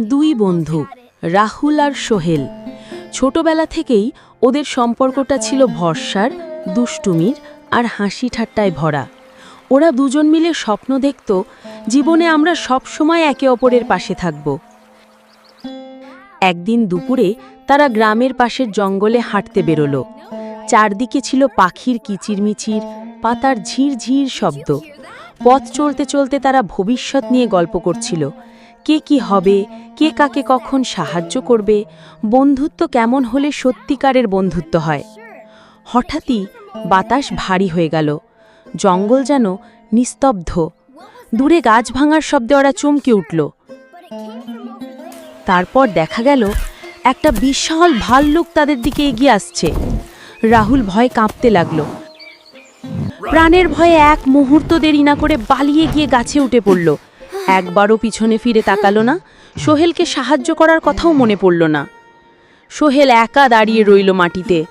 দুই বন্ধু, রাহুল আর সোহেল। ছোটবেলা থেকেই ওদের সম্পর্কটা ছিল ভরসার, দুষ্টুমির আর হাসি ঠাট্টায় ভরা। ওরা দুজন মিলে স্বপ্ন দেখত, জীবনে আমরা সব সময় একে অপরের পাশে থাকব। একদিন দুপুরে তারা গ্রামের পাশের জঙ্গলে হাঁটতে বেরোলো। চারদিকে ছিল পাখির কিচিরমিচির, পাতার ঝিরঝির শব্দ। পথ চলতে চলতে তারা ভবিষ্যৎ নিয়ে গল্প করছিল। কে কি হবে, কে কাকে কখন সাহায্য করবে, বন্ধুত্ব কেমন হলে সত্যিকারের বন্ধুত্ব হয়। হঠাৎই বাতাস ভারী হয়ে গেল, জঙ্গল যেন নিস্তব্ধ। দূরে গাছ ভাঙার শব্দে ওরা চমকে উঠল। তারপর দেখা গেল, একটা বিশাল ভাল্লুক তাদের দিকে এগিয়ে আসছে। রাহুল ভয় কাঁপতে লাগল। প্রাণের ভয়ে এক মুহূর্ত দেরি না করে বালিয়ে গিয়ে গাছে উঠে পড়ল। একবারও পিছনে ফিরে তাকালো না। সোহেলকে সাহায্য করার কথাও মনে পড়ল না। সোহেল একা দাঁড়িয়ে রইল মাটিতে।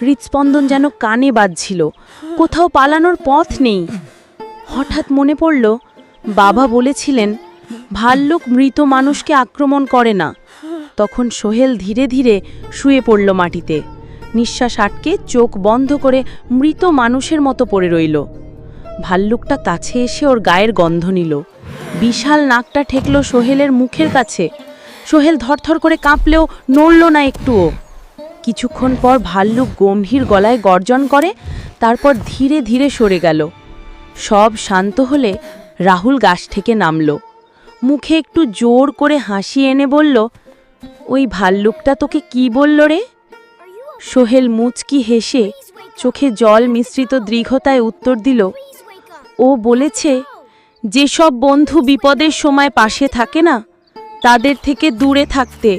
হৃৎস্পন্দন যেন কানে বাজছিল। কোথাও পালানোর পথ নেই। হঠাৎ মনে পড়ল, বাবা বলেছিলেন, ভাল্লুক মৃত মানুষকে আক্রমণ করে না। তখন সোহেল ধীরে ধীরে শুয়ে পড়ল মাটিতে। নিঃশ্বাস আটকে চোখ বন্ধ করে মৃত মানুষের মতো পড়ে রইল। ভাল্লুকটা কাছে এসে ওর গায়ের গন্ধ নিল। বিশাল নাকটা ঠেকল সোহেলের মুখের কাছে। সোহেল থরথর করে কাঁপলেও নড়ল না একটুও। কিছুক্ষণ পর ভাল্লুক গম্ভীর গলায় গর্জন করে, তারপর ধীরে ধীরে সরে গেল। সব শান্ত হলে রাহুল গাছ থেকে নামল। মুখে একটু জোর করে হাসি এনে বলল, ওই ভাল্লুকটা তোকে কি বলল রে? সোহেল মুচকি হেসে চোখে জল মিশ্রিত দৃঢ়তায় উত্তর দিল, ও বলেছে যেসব বন্ধু বিপদের সময় পাশে থাকে না তাদের থেকে দূরে থাকতে